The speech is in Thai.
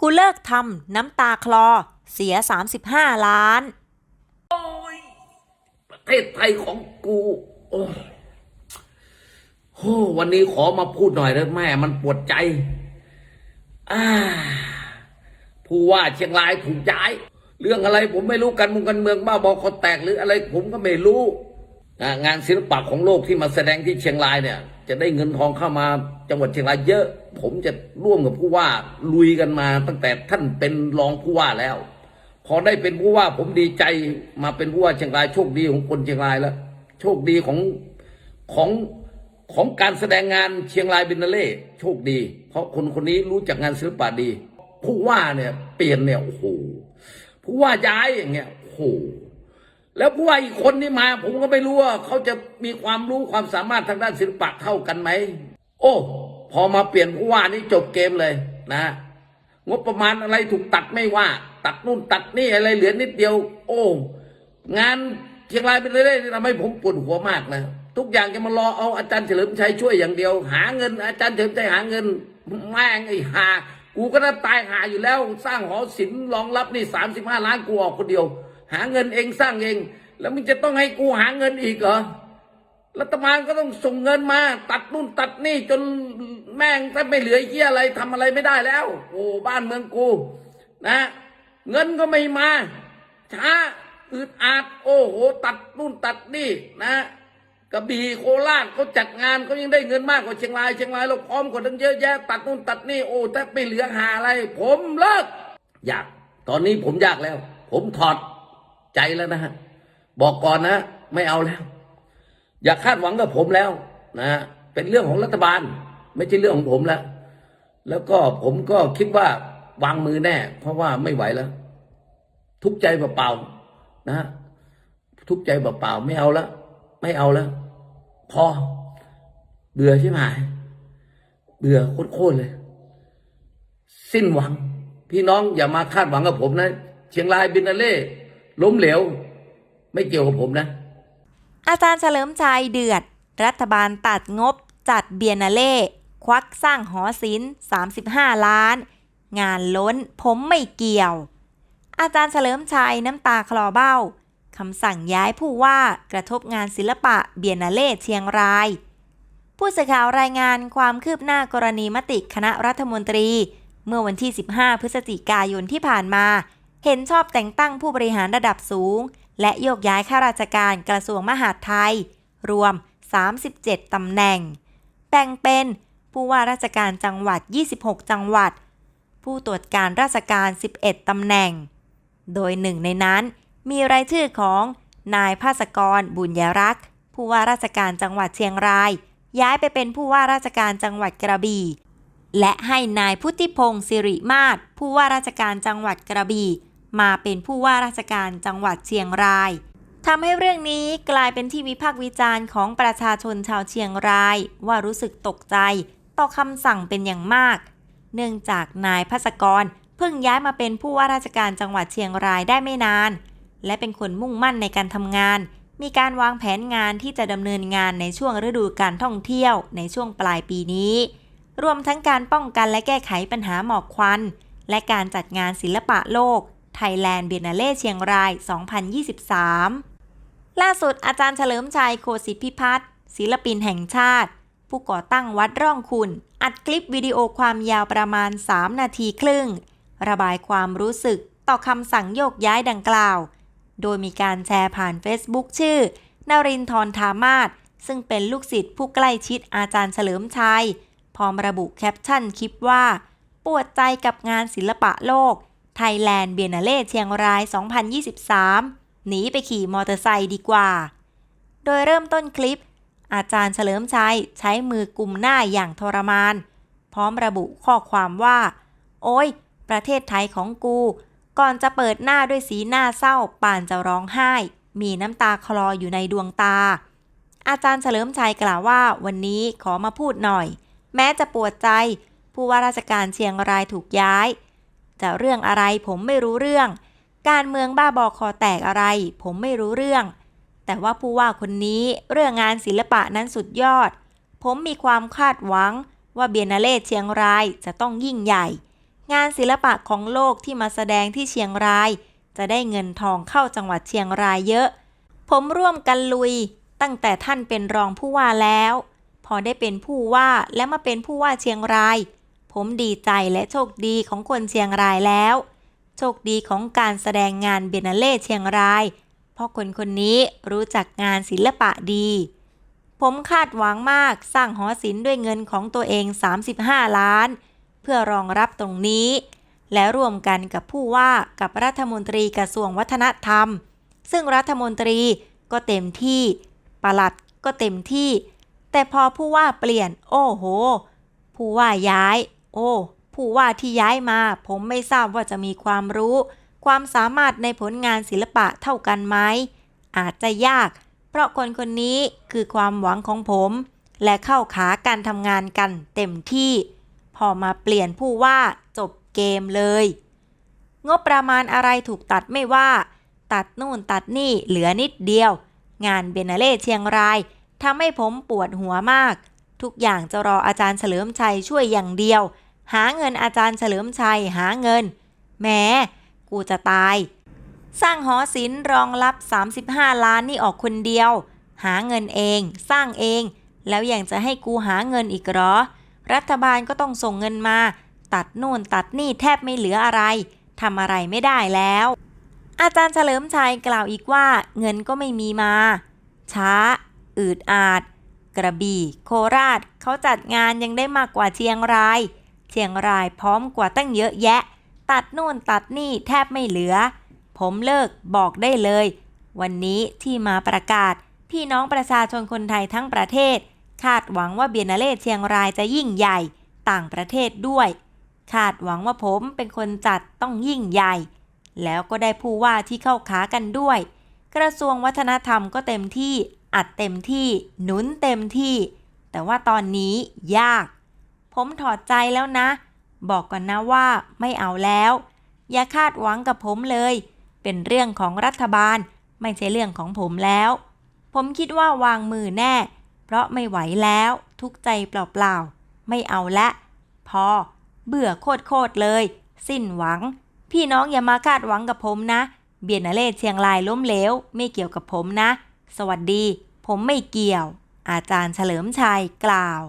กูเลิกทำน้ำตาคลอ เสีย 35 ล้าน โอ๊ยประเทศไทยของกูโอ้โหวันนี้ขอมาพูดหน่อยนะแม่ มันปวดใจอ่าผู้ว่าเชียงรายถูกย้าย เรื่องอะไรผมไม่รู้กันมุงกันเมืองบ้าบอคอแตกหรืออะไรผมก็ไม่รู้ งานศิลปะของโลกที่มาแสดงที่เชียงรายเนี่ย จะได้เงินทองเข้ามาจังหวัดเชียงรายเยอะ ผมจะร่วมกับผู้ว่าลุยกันมา ตั้งแต่ท่านเป็นรองผู้ว่าแล้ว พอได้เป็นผู้ว่าผมดีใจมาเป็นผู้ว่าเชียงรายโชคดีของคนเชียงรายแล้ว โชคดีของของของการแสดงงานเชียงรายบินาเล่โชคดี เพราะคนคนนี้รู้จักงานศิลปะดี ผู้ว่าเนี่ยเปลี่ยนเนี่ยโอ้โหผู้ว่าย้ายอย่างเงี้ยโอ้โห แล้วผู้ว่าอีกคนที่มา ผมก็ไม่รู้ว่าเขาจะมีความรู้ความสามารถทางด้านศิลปะเท่ากันไหม โอ้ พอมาเปลี่ยนผู้ว่านี่จบเกมเลยนะงบประมาณอะไรถูกตัดไม่ว่า ตัดนู่นตัดนี่อะไรเหลือนิดเดียว โอ้งานเชียงรายเป็นเรื่อยๆทำให้ผมปวดหัวมากนะทุกอย่างจะมารอเอาอาจารย์เฉลิมชัยช่วยอย่างเดียว หาเงิน อาจารย์เฉลิมชัยหาเงินแม่งไอ้หากูก็น่าตายหาอยู่แล้ว สร้างหอศิลป์รองรับนี่สามสิบห้าล้านกูออกคนเดียว หาเงินเองสร้างเอง แล้วมึงจะต้องให้กูหาเงินอีกเหรอรัฐบาลก็ต้องส่งเงินมา ตัดนู่นตัดนี่จนแม่งถ้าไม่เหลือเยี่ยอะไรทำอะไรไม่ได้แล้ว โอ้บ้านเมืองกู นะ เงินก็ไม่มาช้าอึดอัดโอ้โห ตัดนู่นตัดนี่นะกระบี่โคราชเขาจัดงานเขายังได้เงินมากกว่าเชียงรายเชียงรายเราพร้อมกว่าตั้งเยอะแยะตัดนู่นตัดนี่โอ้แต่ไม่เหลือหาอะไร ผมเลิกอยาก ตอนนี้ผมอยากแล้ว ผมถอด ใจแล้วนะฮะบอกก่อนนะ ไม่เอาแล้ว อย่าคาดหวังกับผมแล้วนะเป็นเรื่องของรัฐบาล ไม่ใช่เรื่องของผมแล้ว แล้วก็ผมก็คิดว่าวางมือแน่ เพราะว่าไม่ไหวแล้ว ทุกใจเปล่าๆนะทุกใจเปล่าๆไม่เอาแล้วไม่เอาแล้ว พอ เบื่อใช่ไหมเบื่อโคตรเลย สิ้นหวัง พี่น้องอย่ามาคาดหวังกับผมนะ เชียงรายบินนาเล่ ล้มเหลว ไม่เกี่ยวกับผมนะ อาจารย์เฉลิมชัยเดือด รัฐบาลตัดงบจัดเบียนาเล่ ควักสร้างหอศิลป์35 ล้าน งานล้นผมไม่เกี่ยว อาจารย์เฉลิมชัยน้ำตาคลอเบ้าคำสั่งย้ายผู้ว่ากระทบงานศิลปะเบียนาเล่เชียงราย ผู้สื่อข่าวรายงานความคืบหน้ากรณีมติคณะรัฐมนตรี เมื่อวันที่ 15 พฤศจิกายนที่ผ่านมา เห็นชอบแต่งตั้งผู้บริหารระดับสูง และโยกย้ายข้าราชการกระทรวงมหาดไทย รวม 37 ตำแหน่ง แบ่งเป็นผู้ว่าราชการจังหวัด 26 จังหวัด ผู้ตรวจการราชการ 11 ตำแหน่ง โดยหนึ่งในนั้นมีรายชื่อของนายภาสกรบุญยรักษ์ ผู้ว่าราชการจังหวัดเชียงราย ย้ายไปเป็นผู้ว่าราชการจังหวัดกระบี่และให้นายพุทธิพงศ์สิริมาศผู้ว่าราชการจังหวัดกระบี่ มาเป็นผู้ว่าราชการจังหวัดเชียงรายทำให้เรื่องนี้กลายเป็นที่วิพากษ์วิจารณ์ของประชาชนชาวเชียงราย ว่ารู้สึกตกใจ ต่อคำสั่งเป็นอย่างมาก เนื่องจากนายพัสกรเพิ่งย้ายมาเป็นผู้ว่าราชการจังหวัดเชียงรายได้ไม่นาน และเป็นคนมุ่งมั่นในการทำงาน มีการวางแผนงานที่จะดำเนินงานในช่วงฤดูการท่องเที่ยวในช่วงปลายปีนี้ รวมทั้งการป้องกันและแก้ไขปัญหาหมอกควัน และการจัดงานศิลปะโลก Thailand Biennale เชียงราย 2023 ล่าสุดอาจารย์เฉลิมชัยโคสิพิพัฒน์ศิลปินแห่งชาติ ผู้ก่อตั้งวัดร่องคุณ อัดคลิปวิดีโอความยาวประมาณ 3 นาทีครึ่ง ระบายความรู้สึกต่อคำสั่งโยกย้ายดังกล่าว โดยมีการแชร์ผ่าน Facebook ชื่อ นรินทรธามาศซึ่งเป็นลูกศิษย์ผู้ใกล้ชิดอาจารย์เฉลิมชัย พร้อมระบุแคปชั่นคลิปว่า ปวดใจกับงานศิลปะโลก ไทยแลนด์เบียนาเล่เชียงราย 2023 หนีไปขี่มอเตอร์ไซค์ดีกว่า โดยเริ่มต้นคลิป อาจารย์เฉลิมชัยใช้มือกุมหน้าอย่างทรมาน พร้อมระบุข้อความว่า โอ้ย ประเทศไทยของกู ก่อนจะเปิดหน้าด้วยสีหน้าเศร้าป่านจะร้องไห้ มีน้ำตาคลออยู่ในดวงตา อาจารย์เฉลิมชัยกล่าวว่าวันนี้ขอมาพูดหน่อย แม้จะปวดใจผู้ว่าราชการเชียงรายถูกย้าย จะเรื่องอะไรผมไม่รู้เรื่อง การเมืองบ้าบอคอแตกอะไร ผมไม่รู้เรื่อง แต่ว่าผู้ว่าคนนี้เรื่องงานศิลปะนั้นสุดยอด ผมมีความคาดหวังว่าเบียนาเล่เชียงรายจะต้องยิ่งใหญ่ งานศิลปะของโลกที่มาแสดงที่เชียงราย จะได้เงินทองเข้าจังหวัดเชียงรายเยอะ ผมร่วมกันลุย ตั้งแต่ท่านเป็นรองผู้ว่าแล้ว พอได้เป็นผู้ว่าและมาเป็นผู้ว่าเชียงราย ผมดีใจและโชคดีของคนเชียงรายแล้ว โชคดีของการแสดงงานเบยนเล่เชียงราย เพราะคนคนนี้รู้จักงานศิลปะดี ผมคาดหวังมากสร้างหอศิลป์ด้วยเงินของตัวเอง 35 ล้าน เพื่อรองรับตรงนี้ และร่วมกันกับผู้ว่ากับรัฐมนตรีกระทรวงวัฒนธรรม ซึ่งรัฐมนตรีก็เต็มที่ปลัดก็เต็มที่ แต่พอผู้ว่าเปลี่ยน โอ้โห ผู้ว่าย้าย โอ้ ผู้ว่าที่ย้ายมา ผมไม่ทราบว่าจะมีความรู้ ความสามารถในผลงานศิลปะเท่ากันไหม อาจจะยาก เพราะคนคนนี้คือความหวังของผม และเข้าขาการทำงานกันเต็มที่ พอมาเปลี่ยนผู้ว่าจบเกมเลย งบประมาณอะไรถูกตัดไม่ว่า ตัดนู่นตัดนี่เหลือนิดเดียว งานเบนเล่เชียงรายทำให้ผมปวดหัวมาก ทุกอย่างจะรออาจารย์เฉลิมชัยช่วยอย่างเดียว หาเงินอาจารย์เฉลิมชัยหาเงินแหมกูจะตาย สร้างหอศิลป์รองรับ 35 ล้านนี่ออกคนเดียว หาเงินเอง สร้างเอง แล้วยังจะให้กูหาเงินอีกหรอ รัฐบาลก็ต้องส่งเงินมา ตัดนู่นตัดนี่แทบไม่เหลืออะไรทำอะไรไม่ได้แล้ว อาจารย์เฉลิมชัยกล่าวอีกว่า เงินก็ไม่มีมา ช้า อืดอาด กระบี่ โคราชเขาจัดงานยังได้มากกว่าเชียงราย เชียงรายพร้อมกว่าตั้งเยอะแยะ ตัดนู่นตัดนี่แทบไม่เหลือ ผมเลิกบอกได้เลย วันนี้ที่มาประกาศ พี่น้องประชาชนคนไทยทั้งประเทศ คาดหวังว่าเบียนาเล่เชียงรายจะยิ่งใหญ่ต่างประเทศด้วย คาดหวังว่าผมเป็นคนจัดต้องยิ่งใหญ่ แล้วก็ได้ผู้ว่าที่เข้าขากันด้วย กระทรวงวัฒนธรรมก็เต็มที่ อัดเต็มที่ หนุนเต็มที่ แต่ว่าตอนนี้ยาก ผมถอดใจแล้วนะ บอกก่อนนะว่าไม่เอาแล้ว อย่าคาดหวังกับผมเลย เป็นเรื่องของรัฐบาล ไม่ใช่เรื่องของผมแล้ว ผมคิดว่าวางมือแน่ เพราะไม่ไหวแล้ว ทุกใจเปล่าๆ ไม่เอาละ พอ เบื่อโคตรๆเลย สิ้นหวัง พี่น้องอย่ามาคาดหวังกับผมนะ เบียนนาเล่เชียงรายล้มเหลว ไม่เกี่ยวกับผมนะ สวัสดี ผมไม่เกี่ยว อาจารย์เฉลิมชัยกล่าว